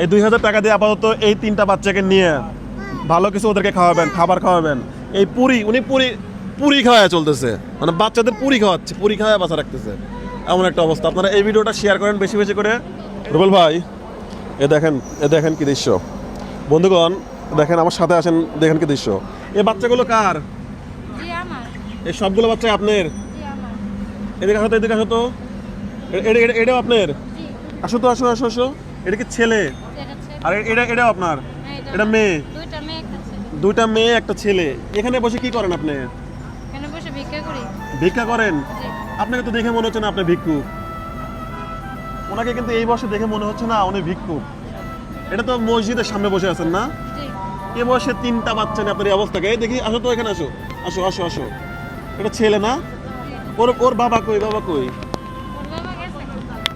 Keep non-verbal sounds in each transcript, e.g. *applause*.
এই দুই হাজার টাকা দিয়ে আপাতত এই তিনটা বাচ্চাকে নিয়ে ভালো কিছু ওদেরকে খাওয়াবেন খাবার খাওয়াবেন। এই পুরি উনি পুরি পুরি খাওয়া চলতেছে। মানে বাচ্চাদের পুরি খাওয়াচ্ছে পুরি খাওয়া বাচ্চা রাখতেছে। এমন একটা অবস্থা। আপনারা এই ভিডিওটা শেয়ার করেন বেশি বেশি করে। রুবেল ভাই এ দেখেন এ দেখেন কি দৃশ্য। বন্ধুগণ দেখেন আমার সাথে আসেন দেখেন কি দৃশ্য। এই বাচ্চাগুলো কার? এই সবগুলো বাচ্চা আপনার? এদিকে আসো তো এদিকে আসো তো। এটাও আপনার? আসো তো আসো আসো আসো। এটা কি ছেলে? আর এ- এটা এটাও আপনার? হ্যাঁ, এটা মেয়ে? দুইটা মেয়ে একটা ছেলে। দুইটা মেয়ে একটা ছেলে। এখানে বসে কি করেন আপনি? এখানে বসে ভিক্ষা করি। ভিক্ষা করেন? আপনাকে তো দেখে মনে হচ্ছে না আপনি ভিক্ষুক ওনাকে কিন্তু এই বয়সে দেখে মনে হচ্ছে না উনি ভিক্ষুক এটা তো মসজিদের সামনে বসে আছেন না? জি। এ বয়সে তিনটা বাচ্চা নিয়ে আপনার এই অবস্থাকে এই দেখি আসো তো এখানে আসো। আসো আসো আসো। এটা ছেলে না? ওর ওর বাবা কই? বাবা কই?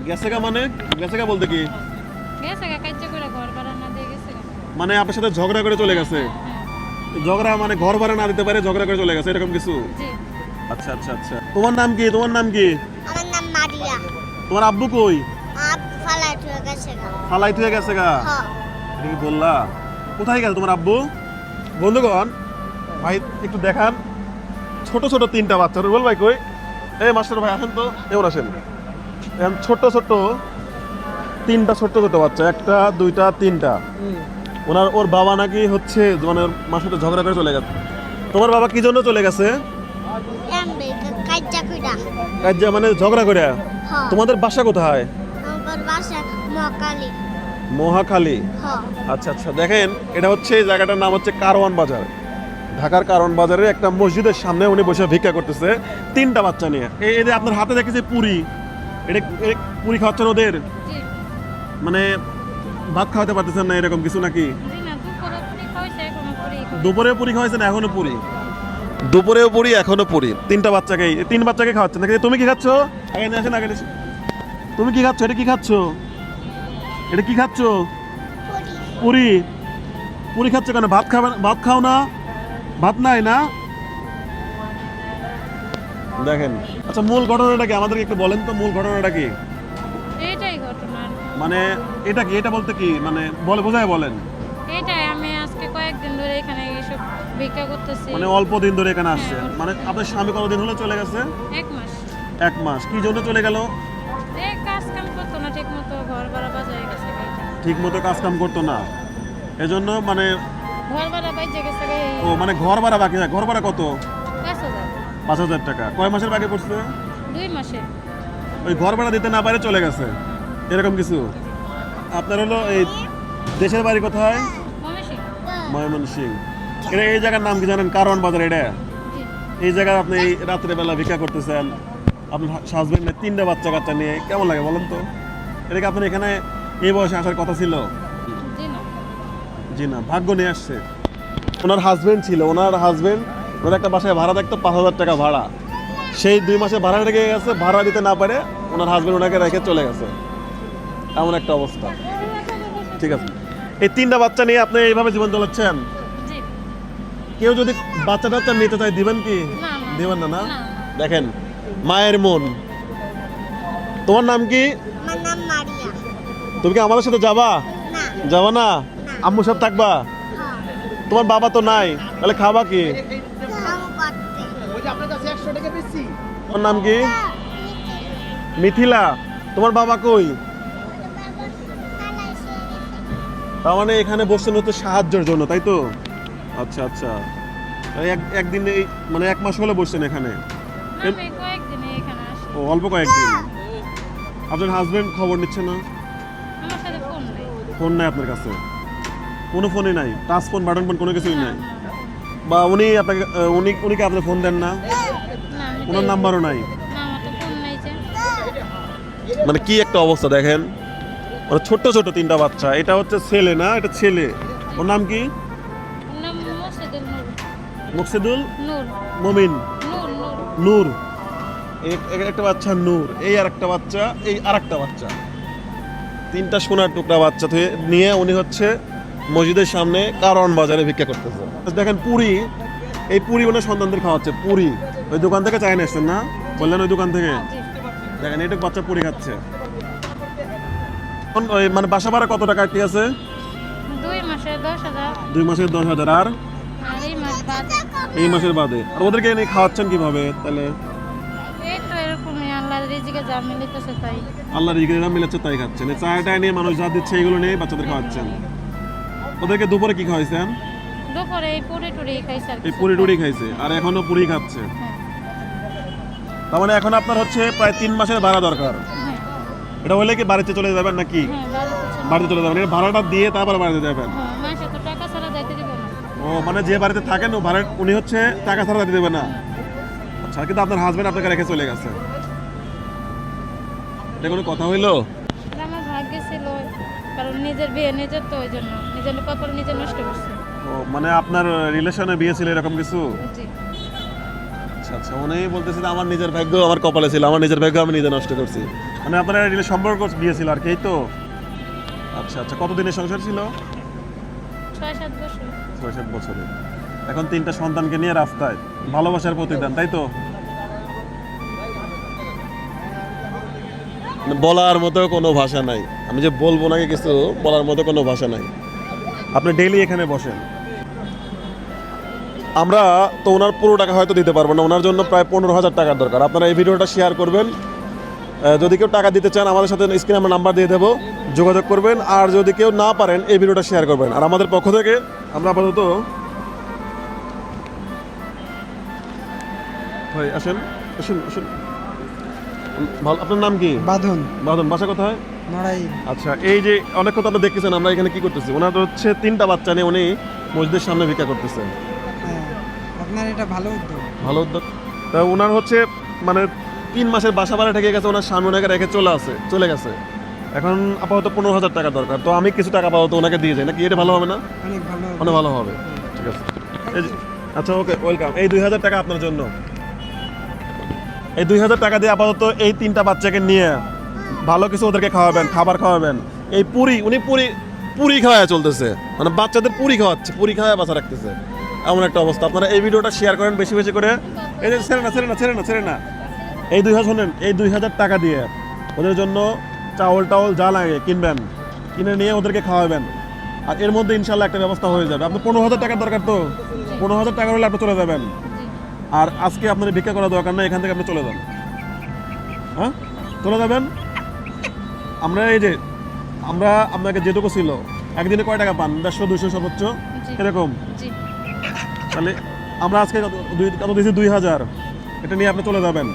গেছে। মানে? গেছে গা বলতে কি? মানে আপনার সাথে ঝগড়া করে চলে গেছে। হ্যাঁ ঝগড়া মানে ঘর ভাড়া না দিতে পারে ঝগড়া করে চলে গেছে এরকম কিছু? আচ্ছা আচ্ছা আচ্ছা। তোমার নাম কি? তোমার নাম কি? আমার নাম মারিয়া। তোমার আব্বু কই? আপ ফালাইট হয়ে গেছে গা। ফালাই হয়ে গেছে গা? হ। এটা কি বললা কোথায় গেছে তোমার আব্বু? বন্ধুগণ ভাই একটু দেখান। ছোট ছোট তিনটা বাচ্চা রুবেল ভাই কই? এই মাস্টার ভাই আসেন তো। এমন আসেন। এখন ছোট ছোট তিনটা ছোট ছোট বাচ্চা একটা দুইটা তিনটা। ওনার ওর বাবা নাকি হচ্ছে মানে ওর মার সাথে ঝগড়া করে চলে গেছে। তোমার বাবা কি জন্য চলে গেছে? কাজ্জা মানে ঝগড়া করে তোমাদের বাসা কোথায়? মহাখালী। আচ্ছা আচ্ছা দেখেন এটা হচ্ছে জায়গাটার নাম হচ্ছে কারওয়ান বাজার। ঢাকার কারওয়ান বাজারে একটা মসজিদের সামনে উনি বসে ভিক্ষা করতেছে তিনটা বাচ্চা নিয়ে। এই যে আপনার হাতে দেখেছে পুরি। এটা এটা পুরি খাওয়াচ্ছেন ওদের? মানে ভাত খাওয়াতে পারতেছেন না এরকম কিছু নাকি? দুপুরে পুরি খাইছে এখনও পুরি দুপুরে পুরি খাওয়াইছেন এখনও পুরি? দুপুরেও পুরি এখনও পুরি। তিনটা বাচ্চাকেই এই তিন বাচ্চাকে খাওয়াচ্ছেন নাকি? তুমি কি খাচ্ছ? আগে নিয়ে আসেন আগে তুমি কি খাচ্ছ? এটা কি খাচ্ছ? এটা কি খাচ্ছ? পুরি। পুরি খাচ্ছ কেন? ভাত খাবে ভাত খাও না? ভাত নাই না? দেখেন। আচ্ছা মূল ঘটনাটা কি? আমাদেরকে একটু বলেন তো মূল ঘটনাটা কি? মানে এটা কি এটা বলতে কি মানে বলে বোঝায় বলেন। এইটাই আমি আজকে কয়েকদিন ধরে এখানে এসব ভিক্ষা করতেছি। মানে অল্প দিন ধরে এখানে আসছে মানে আপনার স্বামী কতদিন হলো চলে গেছে? এক মাস। এক মাস। কি জন্য চলে গেল? কাজ কাম করতো না ঠিক মতো ঘর ভাড়া বাজায় গেছে ঠিক মতো কাজ কাম করতো না। এজন্য মানে ঘর ভাড়া বাইজে গেছে ও মানে ঘর ভাড়া বাকি ঘর ভাড়া কত? পাঁচ হাজার। টাকা। কয় মাসের বাকি পড়ছে? দুই মাসে। ওই ঘর ভাড়া দিতে না পারে চলে গেছে? এরকম কিছু। আপনার হলো এই দেশের বাড়ি কোথায়? ময়মনসিং। এটা এই জায়গার নাম কি জানেন? কারওয়ান বাজার এটা? এই জায়গায় আপনি এই রাত্রেবেলা ভিক্ষা করতেছেন। আপনার হাজবেন্ড তিনটা বাচ্চা কাচ্চা নিয়ে কেমন লাগে বলেন তো? এটা কি আপনার এখানে এই বয়সে আসার কথা ছিল? জি না। জি না ভাগ্য নিয়ে আসছে। ওনার হাজবেন্ড ছিল ওনার হাজবেন্ড ওনার একটা বাসায় ভাড়া থাকতো পাঁচ হাজার টাকা ভাড়া। সেই দুই মাসে ভাড়া রেখে গেছে ভাড়া দিতে না পারে ওনার হাজবেন্ড ওনাকে রেখে চলে গেছে। এমন একটা অবস্থা। ঠিক আছে। এই তিনটা বাচ্চা নিয়ে আপনি এইভাবে জীবন চালাচ্ছেন? কেউ যদি বাচ্চা টাচ্চা নিতে চায় দিবেন কি? না, না। দিবেন না না। দেখেন মায়ের মন। তোমার নাম কি? আমার নাম মারিয়া। তুমি কি আমাদের সাথে যাবা? যাবা না? আম্মু সব থাকবা? তোমার বাবা তো নাই তাহলে খাবা কি? তোমার নাম কি? মিথিলা। তোমার বাবা কই? তার মানে এখানে বসছেন হচ্ছে সাহায্যের জন্য তাই তো? আচ্ছা আচ্ছা। এক একদিন এই মানে এক মাস হলে বসছেন এখানে? ও অল্প কয়েকদিন। আপনার হাজবেন্ড খবর নিচ্ছে না? ফোন নাই। আপনার কাছে? কোনো ফোনই নাই? টাচ ফোন বাটন ফোন কোনো কিছুই নাই? বা উনি আপনাকে উনি উনি কি আপনার ফোন দেন না? ওনার নাম্বারও নাই? ফোন মানে কি একটা অবস্থা দেখেন? মানে ছোট্ট ছোট তিনটা বাচ্চা। এটা হচ্ছে ছেলে না? এটা ছেলে। ওর নাম কি? ওর মুকসিদুল নূর। মমিন। নূর একটা বাচ্চা নূর। এই আর একটা বাচ্চা এই আর একটা বাচ্চা। তিনটা সোনার টুকরা বাচ্চা নিয়ে উনি হচ্ছে মসজিদের সামনে কারণ বাজারে ভিক্ষা করতেছে। দেখেন পুরি এই পুরি ওনার সন্তানদের খাওয়াচ্ছে পুরি। ওই দোকান থেকে চাই আসছেন না? বললেন ওই দোকান থেকে? দেখেন এইটুকু বাচ্চা পুরি খাচ্ছে। এখন ওই মানে বাসা ভাড়া কত টাকা কি আছে? দুই মাসে দশ হাজার। দুই মাসের দশ হাজার আর? এই মাসের বাদে। আর ওদেরকে এনে খাওয়াচ্ছেন কীভাবে তাহলে? আল্লাহর রিজিকে যা মিলেছে তাই খাচ্ছেন। এই চায়টা নিয়ে মানুষ যা দিচ্ছে এগুলো নিয়ে বাচ্চাদের খাওয়াচ্ছেন। ওদেরকে দুপুরে কি খাওয়াইছেন? দুপুরে এই পুরি টুরি খাইছে আর এই পুরি টুরি খাইছে আর এখনও পুরি খাচ্ছে। হ্যাঁ। তার মানে এখন আপনার হচ্ছে প্রায় তিন মাসের ভাড়া দরকার। এটা হলে কি বাড়িতে চলে যাবেন নাকি? হ্যাঁ বাড়িতে চলে- যাবেন। ভাড়াটা দিয়ে তারপরে বাড়িতে যাবেন। হ্যাঁ ও মানে যে বাড়িতে থাকেন ও ভাড়া উনি হচ্ছে টাকা ছাড়া দিতে দেবে না? আচ্ছা কিন্তু আপনার হাজবেন্ড আপনাকে রেখে চলে গেছে। এটা কোনো কথা হইল? আমার ভাগ্যে ছিল কারণ নিজের বিয়ে নিজের তো ওই জন্য নিজের কপাল নিজে নষ্ট করছে। ও মানে আপনার রিলেশনে বিয়ে ছিল এরকম কিছু? জি। আচ্ছা আচ্ছা উনি বলতেছে আমার নিজের ভাগ্য আমার কপালে ছিল আমার নিজের ভাগ্য আমি নিজে নষ্ট করছি। মানে আপনার রিলে সম্পর্ক বিয়ে ছিল আর কি এই তো? আচ্ছা আচ্ছা কতদিনের সংসার ছিল? ছয় সাত বছর। ছয় সাত বছরে। এখন তিনটা সন্তানকে নিয়ে রাস্তায় ভালোবাসার প্রতিদান তাই তো? মানে বলার মতো কোনো ভাষা নাই। আমি যে বলব নাকি কিছু বলার মতো কোনো ভাষা নাই। আপনি ডেইলি এখানে বসেন। আমরা তো ওনার পুরো টাকা হয়তো দিতে পারব না ওনার জন্য প্রায় পনেরো হাজার টাকার দরকার। আপনারা এই ভিডিওটা শেয়ার করবেন যদি কেউ টাকা দিতে চান আমাদের সাথে স্ক্রিনে আমরা নাম্বার দিয়ে দেবো। যোগাযোগ করবেন। আর যদি কেউ না পারেন এই ভিডিওটা শেয়ার করবেন। আর আমাদের পক্ষ থেকে আমরা আপাতত ভাই আসেন আসুন আসুন। ভালো আপনার নাম কি? বাঁধন। বাদন বাসা কোথায়? নড়াই আচ্ছা এই যে অনেক কথা আপনারা দেখতেছেন আমরা এখানে কি করতেছি? ওনার হচ্ছে তিনটা বাচ্চা নিয়ে উনি মসজিদের সামনে ভিক্ষা করতেছেন। হ্যাঁ আপনার এটা ভালো উদ্যোগ। ভালো উদ্যোগ। তা ওনার হচ্ছে মানে তিন মাসের বাসা ভাড়া ঠেকে গেছে ওনার স্বামী ওনাকে রেখে চলে আসে চলে গেছে। এখন আপাতত পনেরো হাজার টাকা দরকার। তো আমি কিছু টাকা আপাতত ওনাকে দিয়ে যাই। নাকি এটা ভালো হবে না? অনেক ভালো হবে। ঠিক আছে। আচ্ছা ওকে ওয়েলকাম। এই দুই হাজার টাকা আপনার জন্য। এই দুই হাজার টাকা দিয়ে আপাতত এই তিনটা বাচ্চাকে নিয়ে ভালো কিছু ওদেরকে খাওয়াবেন খাবার খাওয়াবেন। এই পুরি উনি পুরি পুরি খাওয়া চলতেছে। মানে বাচ্চাদের পুরি খাওয়াচ্ছে পুরি খাওয়া বাচ্চা রাখতেছে। এমন একটা অবস্থা। আপনারা এই ভিডিওটা শেয়ার করেন বেশি বেশি করে। এই যে ছেড়ে না ছেড়ে না ছেড়ে না ছেড়ে না। এই দুই হাজার শোনেন এই দুই হাজার টাকা দিয়ে ওদের জন্য চাউল টাউল যা লাগে কিনবেন কিনে নিয়ে ওদেরকে খাওয়াবেন। আর এর মধ্যে ইনশাল্লাহ একটা ব্যবস্থা হয়ে যাবে। আপনার পনেরো হাজার টাকার দরকার তো। পনেরো হাজার টাকা হলে আপনি চলে যাবেন। আর আজকে আপনার ভিক্ষা করা দরকার না এখান থেকে আপনি চলে যান। হ্যাঁ? চলে যাবেন? আমরা এই যে আমরা আপনাকে যেটুকু ছিল একদিনে কয় টাকা পান? দেড়শো দুইশো সর্বোচ্চ? এরকম? তাহলে আমরা আজকে কত দিয়েছি? দুই হাজার। এটা নিয়ে আপনি চলে যাবেন।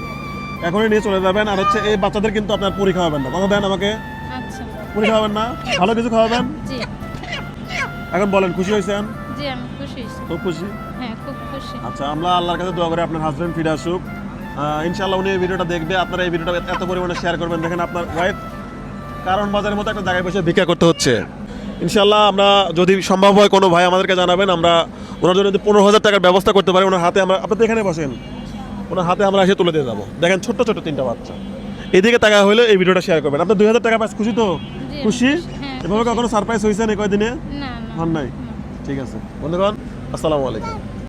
এখনই নিয়ে চলে যাবেন। আর হচ্ছে এই বাচ্চাদের কিন্তু আপনার পুরি খাওয়াবেন না। কথা দেন আমাকে। আচ্ছা। পুরি খাওয়াবেন না? *laughs* ভালো কিছু খাওয়াবেন? জি। এখন বলেন খুশি হয়েছেন? জি আমি খুশি হয়েছি। খুব খুশি? হ্যাঁ খুব খুশি। আচ্ছা আমরা আল্লাহর কাছে দোয়া করি আপনার হাজবেন্ড ফিরে আসুক। ইনশাআল্লাহ উনি এই ভিডিওটা দেখবে। আপনারা এই ভিডিওটা এত পরিমাণে শেয়ার করবেন। দেখেন আপনার ওয়াইফ কারণ বাজারের মতো একটা জায়গায় বসে ভিক্ষা করতে হচ্ছে। ইনশাআল্লাহ আমরা যদি সম্ভব হয় কোনো ভাই আমাদেরকে জানাবেন। আমরা ওনার জন্য যদি পনেরো হাজার টাকার ব্যবস্থা করতে পারি ওনার হাতে আমরা আপনি এখানে বসেন। ওনার হাতে আমরা এসে তুলে দিয়ে যাব। দেখেন ছোট্ট ছোট্ট তিনটা বাচ্চা। এদিকে টাকা হলে এই ভিডিওটা শেয়ার করবেন। আপনার দুই হাজার টাকা পাস খুশি তো? খুশি? হ্যাঁ, এভাবে কখনো সারপ্রাইজ হয়েছে না কয়দিনে হন নাই? ঠিক আছে। বন্ধুগণ আসসালামু আলাইকুম।